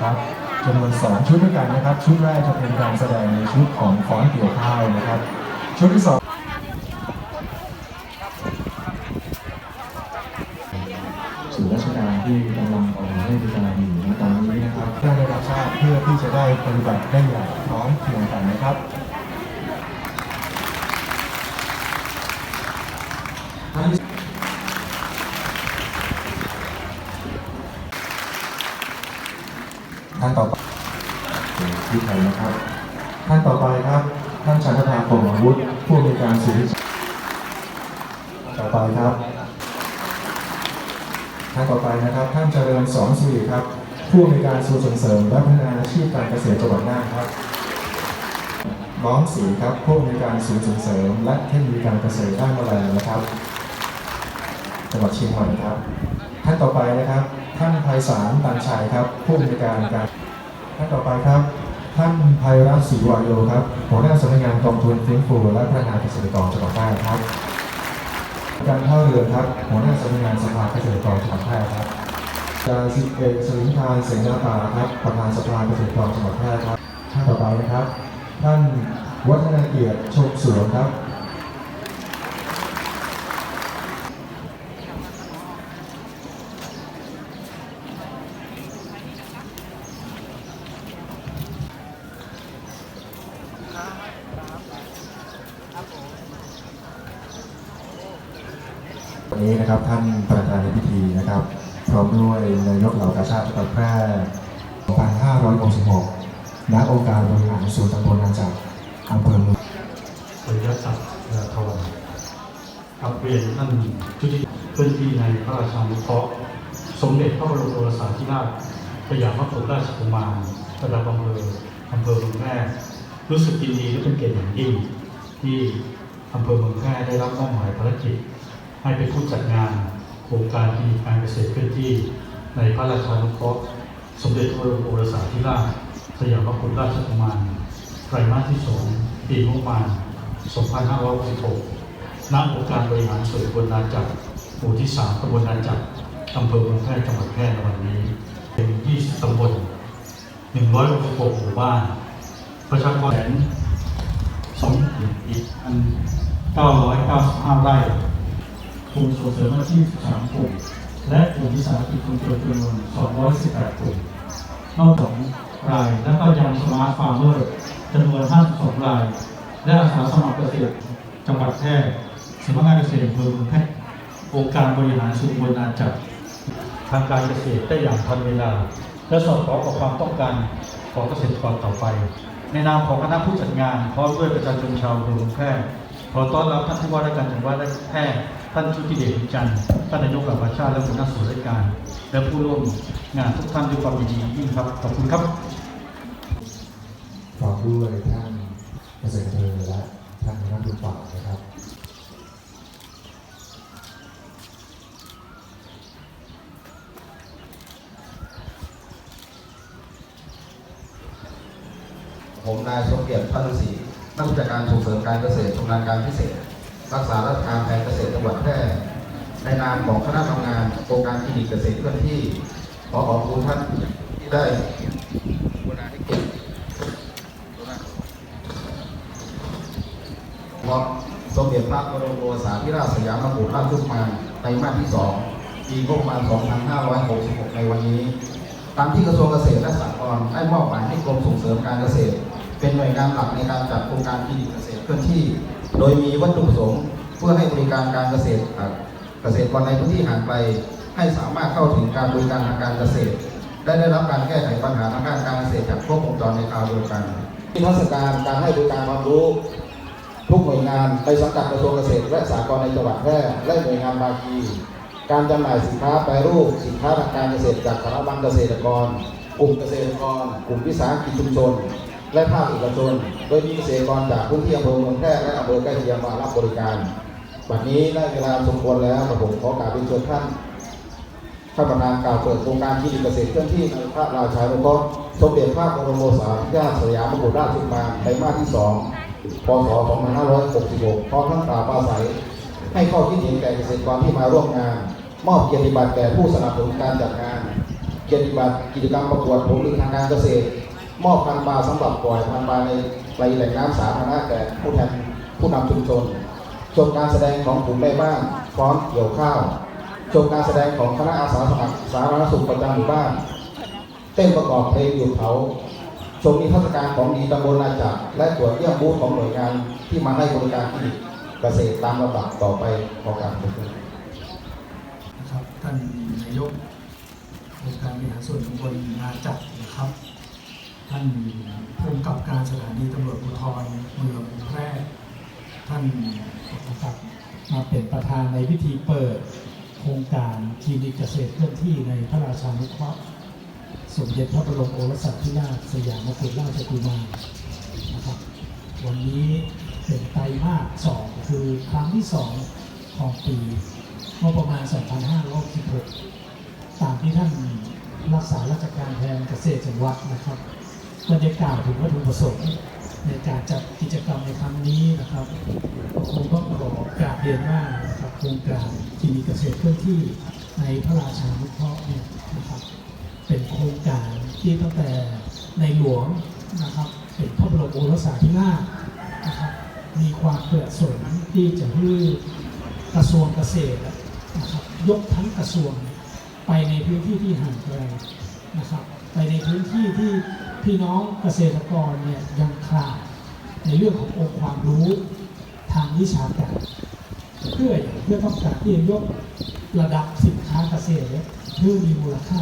นะครับจำนวน2ชุดด้วยกันนะครับ ชุดแรกจะเป็นการแสดงในชุดของฟ้อนเกี่ยวข้าวนะครับ ชุดที่สองสู่ราชการที่กำลังออกให้บริการอยู่ในตอนนี้นะครับเพื่อได้รับทราบเพื่อที่จะได้ปฏิบัติได้อย่างพร้อมเพรียงกันนะครับ ท่านต่อไปที่ไทยนะครับ ท่านต่อไปครับ ท่านชันทภาปงอาวุธผู้อำนวยการศูนย์วิจัยต่อไปครับ ท่านต่อไปนะครับ ท่านเจริญสอนสุริครับ ผู้อำนวยการศูนย์ส่งเสริมและพัฒนาอาชีพการเกษตรจังหวัดน่านครับน้องศรีครับผู้อำนวยการศูนย์ส่งเสริม และเทคโนโลยีการเกษตรด้านแมลงนะครับ จังหวัดเชียงใหม่ครับ ท่านต่อไปนะครับ ท่านไพศาลตันชัยครับ ผู้อำนวยการการท่านต่อไปครับ ท่านไพรัตศรีวายโยครับหัวหน้าสำนักงานกองทุนฟื้นฟูและพัฒนาเกษตรกรจังหวัดน่านครับการท่าเรือครับ หัวหน้าสำนักงานสภาเกษตรกรจังหวัดแพร่ครับอาจารย์สิบเอกสลินทานเสนาตาครับประธานสภาเกษตรกรจังหวัดแพร่ครับท่านต่อไปนะครับ ท่านวัฒนาเกียรติชมสวนครับ วั นะครับ ท่านประธานในพิธีนะครับ พร้อมด้วยนายกเหล่ากาชาติจังหวัดแพร่2566ณองค์การบริหารส่วนตำบลนาจักรอำเภอเมืองปริยัติศักดิ์ทวันกับเรียนท่านจุติพื้นที่ในพระราชานุเคราะห์สมเด็จพระบรมโอรสาธิราชสยามพระโขราชกุมารระดับอำเภออำเภอเมืองแพร่รู้สึกยินดีและเป็นเกียรติอย่างยิ่งที่อำเภอเมืองแพร่ได้รับมอบหมายภารกิจ ให้เป็นผู้จัดงานโครงการคลินิกการเกษตรเคลื่อนที่ในพระราชานุเคราะห์สมเด็จพระบรมโอรสาธิราชสยามพระโขราชกุมารไตรมาสที่สองปีงบประมาณ 2566ณองค์การบริหารส่วนตำบลนาจักรหมู่ที่ 3ตำบลนาจักรอำเภอเมืองแพร่จังหวัดแพร่ในวันนี้ เป็น 20ตำบล 166หมู่บ้าน ประชากรแสนสองอีกอัน995 ไร่ กลุ่มส่งเสริมอาชีพ3กลุ่ม และกลุ่มวิสาหกิจชุมชนจำนวน 218 กลุ่มนอกจากราย และก็ยังสมาร์ทฟาร์มเมอร์จำนวน 52 ราย และอาสาสมัครเกษตรจังหวัดแพร่สำนักงานเกษตรอำเภอเมืองแพร่องค์การบริหารส่วนบลนาจักรทางการเกษตรได้อย่างทันเวลา และสอดคล้องกับความต้องการของเกษตรกรต่อไป ในนามของคณะผู้จัดงานพร้อมด้วยประชาชนชาวอำเภอเมืองแพร่ขอต้อนรับท่านผู้ว่าราชการจังหวัดแพร่ ท่านชุติเดชจันทร์ท่านนายกเหล่ากาชาติและหัวหน้าส่วนราชการ และผู้ร่วมงานทุกท่านด้วยความยินดียิ่งครับ ขอบคุณครับพร้อมด้วยท่านเกษตรเภอและท่านนักดุป่านะครับผมนายสมเกียรติพันธ์ศรีนักวิชาการส่งเสริมการเกษตรชำนาญการพิเศษ รักษาราชการแทนเกษตรจังหวัดแพร่ในนามของคณะทำงานโครงการคลินิกเกษตรเคลื่อนที่ ขอขอบคุณท่านที่ได้กรุณาให้เกียรติเพราะสมเด็จพระบรมโอรสาธิราชสยามกุฎราชกุมารในมาสที่ 2 ปีงบประมาณ 2566 ในวันนี้ ตามที่กระทรวงเกษตรและสหกรณ์ได้มอบหมายให้กรมส่งเสริมการเกษตร เป็นหน่วยงานหลักในการจัดโครงการคลินิกเกษตรเคลื่อนที่ โดยมีวัตถุประสงค์ เพื่อให้บริการการเกษตรเกษตรกรในพื้นที่ห่างไกล ให้สามารถเข้าถึงการบริการทางการเกษตรและได้รับการแก้ไขปัญหาทางด้านการเกษตรจากครบวงจรในคราวเดียวกันที่ราชการการให้บริการความรู้ทุกหน่วยงานในสังกัดกระทรวงเกษตร และสหกรณ์ในจังหวัดแพร่และหน่วยงานภาคีการจำหน่ายสินค้าแปรรูปสินค้าทางการเกษตรจากสถาบันเกษตรกร กลุ่มเกษตรกร กลุ่มวิสาหกิจชุมชน และภาคเอกชน โดยมีเกษตรกรจากพื้นที่อำเภอเมืองแพร่และอำเภอใกล้เคียงมารับบริการวันนี้ได้เวลาสมควรแล้วกระผมขอกราบเรียนเชิญท่านท่านประธานกล่าวเปิดโครงการคลินิกเกษตรเคลื่อนที่ในพระราชานุเคราะห์สมเด็จพระบรมโอสาธิราชสยามกุฎราชกุมารไตรมาที่2พศ 2566 พร้อมทั้งกล่าวปราศัย ให้ข้อคิดเห็นแก่เกษตรกรที่มาร่วมงาน มอบเกียรติบัตรแก่ผู้สนับสนุนการจัดงาน เกียรติบัตรกิจกรรมประกวดผลผลิตทางการเกษตร มอบพันปลาสำหรับปล่อยพันปลาในในแหล่งน้ำสาธารณะแก่ผู้แทนผู้นำชุมชนชมการแสดงของกลุ่มแม่บ้านฟ้อนเกี่ยวข้าวชมการแสดงของคณะอาสาสมัครสาธารณสุขประจำหมู่บ้าน เต้นประกอบเพลงหยุดเผาชมนิทรรศการของดีตำบลนาจักรและตรวจเยี่ยมบูธของหน่วยงานที่มาให้บริการที่เกษตรตามลำดับต่อไปขอการขอบคุณนะครับท่านนายกองค์การบริหารส่วนตำบลนาจักรนะครับ ท่านผู้กำกับการสถานีตำรวจภูธรเมืองแพร่ท่านนะครับมาเป็นประธานในพิธีเปิดโครงการคลินิกเกษตรเคลื่อนที่ในพระราชานุเคราะห์สมเด็จพระบรมโอรสาธิราชสยามกุฎราชกุมารนะครับวันนี้เป็นไตรมาสสองคือครั้งที่สองของปีงบประมาณ 2566ตามที่ท่านรักษาราชการแทนเกษตรจังหวัดนะครับ ก็ได้กล่าวถึงวัตถุประสงค์ในการจัดกิจกรรมในครั้งนี้นะครับคงต้องขอกราบเรียนว่านะครับโครงการที่มีเกษตรเคลื่อนที่ในพระราชานุเคราะห์เนี่ยนะครับเป็นโครงการที่ตั้งแต่ในหลวงนะครับเป็นพระบรมโอรสาธิราชนะครับมีความเประสงค์ที่จะให้กระทรวงเกษตรนะครับยกทั้งกระทรวงไปในพื้นที่ที่ห่างไกลนะครับไปในพื้นที่ที่ พี่น้องเกษตรกรเนี่ยยังขาดในเรื่องขององค์ความรู้ทางวิชาการเพื่อเพื่อต้องการที่จะยกระดับสินค้าเกษตรเพื่อมีมูลค่า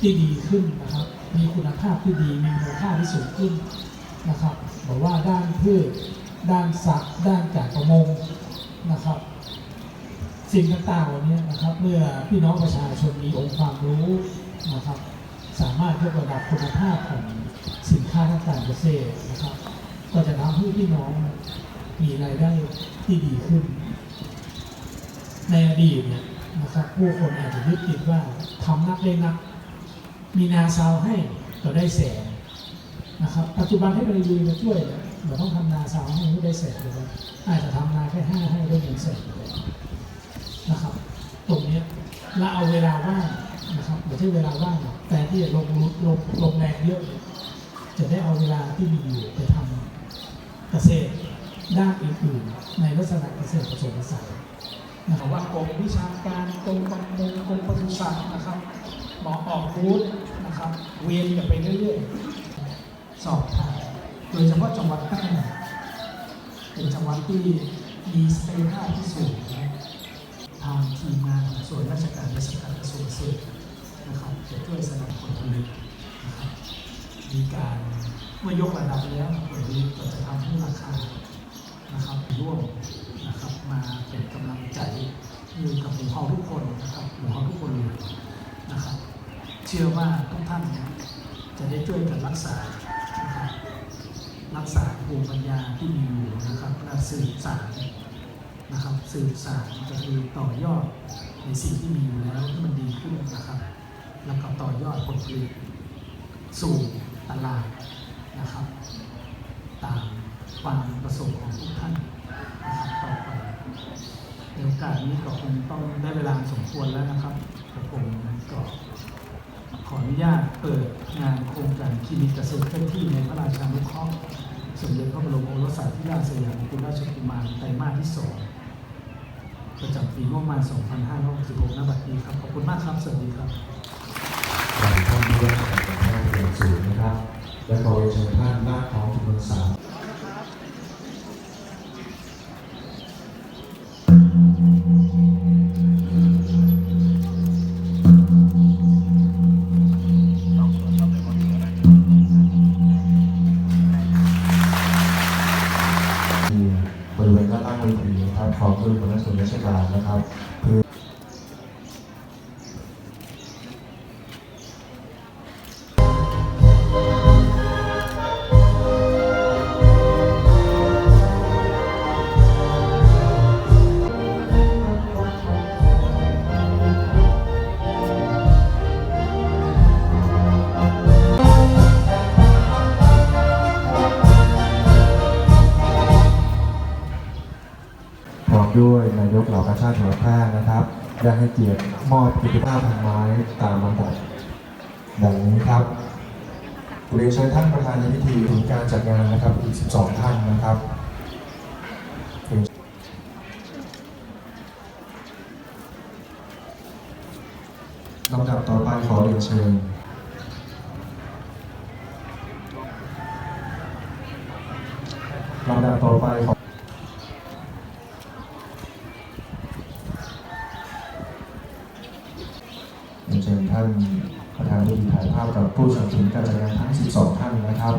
ที่ดีขึ้นนะครับ มีคุณภาพที่ดี มีมูลค่าที่สูงขึ้นนะครับบอกว่าด้านพืชด้านสัตว์ด้านการประมงนะครับ สิ่งต่างๆเหล่านี้นะครับ เมื่อพี่น้องประชาชนมีองค์ความรู้นะครับ สามารถยกระดับคุณภาพของสินค้าทางการเกษตรนะครับ ก็จะทำให้พี่น้องมีรายได้ที่ดีขึ้น ในอดีตเนี่ยนะครับผู้คนอาจจะยึดติดว่าทำนักได้นัก มีนาซาวให้ก็ได้แสนนะครับ ปัจจุบันเทคโนโลยีมาช่วยเนี่ยเราต้องทำนาซาวให้ไม่ได้แสนเลยอาจจะทำนาแค่ห้าให้ได้เงินแสนเลยนะครับ ตรงนี้เราเอาเวลาว่าง นะครับไม่ใช่เวลาว่างแต่ที่จะลงรุลงลงแรงเยอะจะได้เอาเวลาที่มีอยู่ไปทำเกษตรด้านอื่นๆ ในลักษณะเกษตรผสมผสานนะครับว่ากรมวิชาการกรมประมงกรมปศุสัตว์นะครับหมอออกบูธนะครับ เวียนกันไปเรื่อยๆ สอบถามโดยเฉพาะจังหวัดใต้เป็นจังหวัดที่มีศักยภาพที่สูงนะทางทีมงานของส่วนราชการและสังกัดกระทรวงเกษตร นะครับจะช่วยสนับสนุนผลิตนะครับมีการเมื่อยกระดับแล้วผลผลิตก็จะทำให้ราคานะครับร่วมนะครับมาเป็นกำลังใจอยู่กับหมู่เฮาทุกคนนะครับหมู่เฮาทุกคนเลยนะครับ เชื่อว่าทุกท่านเนี่ยจะได้ช่วยกันรักษานะครับรักษาภูมิปัญญาที่มีอยู่นะครับและสืบสานนะครับสืบสานก็คือต่อยอดในสิ่งที่มีอยู่แล้วให้มันดีขึ้นนะครับ แล้วก็ต่อยอดผลผลิตสู่ตลาดนะครับ ตามความประสงค์ของทุกท่านนะครับต่อไปในโอกาสนี้ก็คงต้องได้เวลาสมควรแล้วนะครับแต่ผมก็ขออนุญาตเปิดงานโครงการคลินิกเกษตรเคลื่อนที่ในพระราชานุเคราะห์สมเด็จพระบรมโอรสาธิราชสยามกุฎราชกุมารไตรมาสที่สองประจำปีงบประมาณ 2566ณบัดนี้ครับ ขอบคุณมากครับ สวัสดีครับ อบท่านที่ได้รับการแพทย์อย่างสูงนะครับ และขอเรียนเชิญท่านลากท้องจำนวนสาม ร้อมด้วยนายกเหล่ากาชาติจัวัดแพร่นะครับได้ให้เกียรติมอบกิจกรรมพันไม้ตามลำดับดังนี้ครับเรียนเชิญท่านประธานในพิธีถึงการจัดงานนะครับอีก 12 ท่านนะครับลำดับต่อไปขอเรียนเชิญ ลำดับต่อไปขอเรียนเชิญท่านประธานในพิธีถ่ายภาพกับผู้สนับสนุนการจัดงานทั้ง 12 ท่า นนะครับ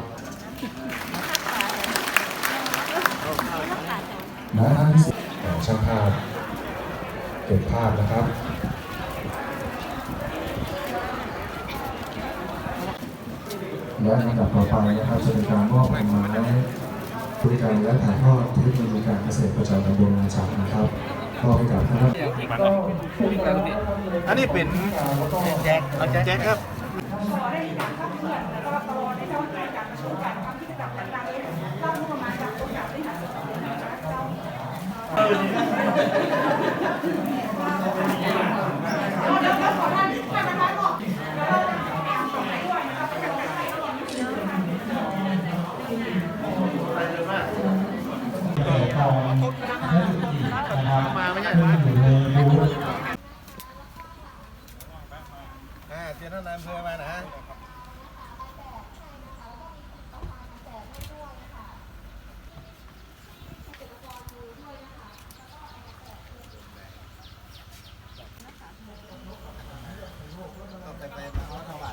และท่านที่สิบเอ่อช่างภาพเก็บภาพนะครับและลำดับต่อไปนะครับจะเป็นการมอบผลไม้บริการและถ่ายทอดเทคโนโลยีการเกษตรประจำตำบลนาจักรนะครับมอบให้กับท่านอันนี้เป็นแจ็คเอาแจ็คครับ แต่ตอนนักดนตรีนะครับซึ่งอยู่ในบูธอ่าเชิญท่านนายอำเภอมานะฮะ ต้องไปไปมาเ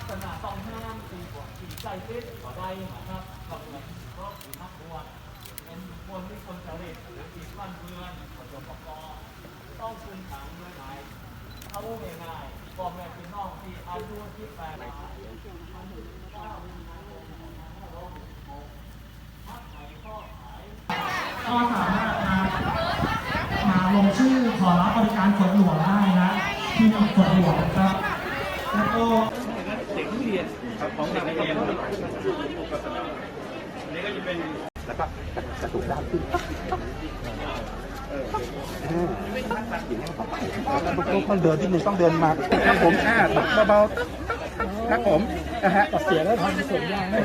กษณะต้องห้ามตีกว่าตีใจเซ็ตต่อได้นะครับกับเงินเพราะถือนักบวชเป็นคนที่คนจริตหรือติดบ้านเมืองผสมประกอบต้องคืนถังด้วยไหนเขาง่ายๆบอกแม่พี่น้องที่อายุที่แปด ก็สามารถมามาลงชื่อขอรับบริการขนหลวงได้นะที่นี่ขนหลวงครับ แล้วก็ต้องเดินที่หนึ่งต้องเดินมาครับผมอ่าเบาๆครับผม นะฮะเสียแล้วทำส่วนยางไม่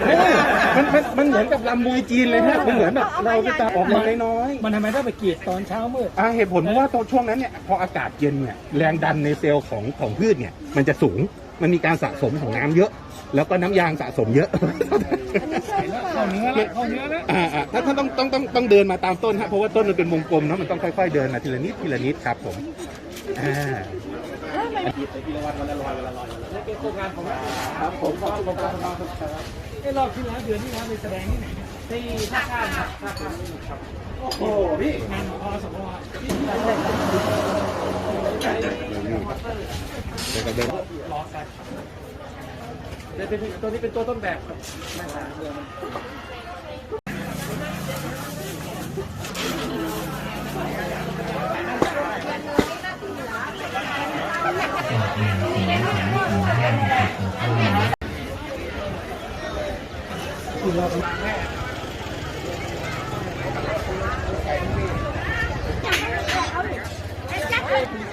มันมันมันเหมือนกับลำมวยจีนเลยฮะมันเหมือนแบบเราไปตาออกมาน้อยมันทำไมต้องไปกรีดตอนเช้ามืดๆอ่าเหตุผลเพราะว่าตอนช่วงนั้นเนี่ยพออากาศเย็นเนี่ยแรงดันในเซลล์ของของพืชเนี่ยมันจะสูงมันมีการสะสมของน้ำเยอะ แล้วก็น้ำยางสะสมเยอะ เข้าเนื้อแล้วเข้าเนื้อแล้วอ่าอ่าถ้าท่านต้องต้องต้องต้องเดินมาตามต้นฮะเพราะว่าต้นมันเป็นวงกลมเนาะมันต้องค่อยๆเดินมาทีละนิดทีละนิดครับผมอ่า ไอ้รอบที่แล้วเดือนที่แล้วไปแสดงที่ไหนที่ท่าข้ามครับท่าข้ามครับโอ้โหพี่งานของอสมที่เดี๋ยวก็เดินรอกันตัวนี้เป็นตัวต้นแบบครับ มั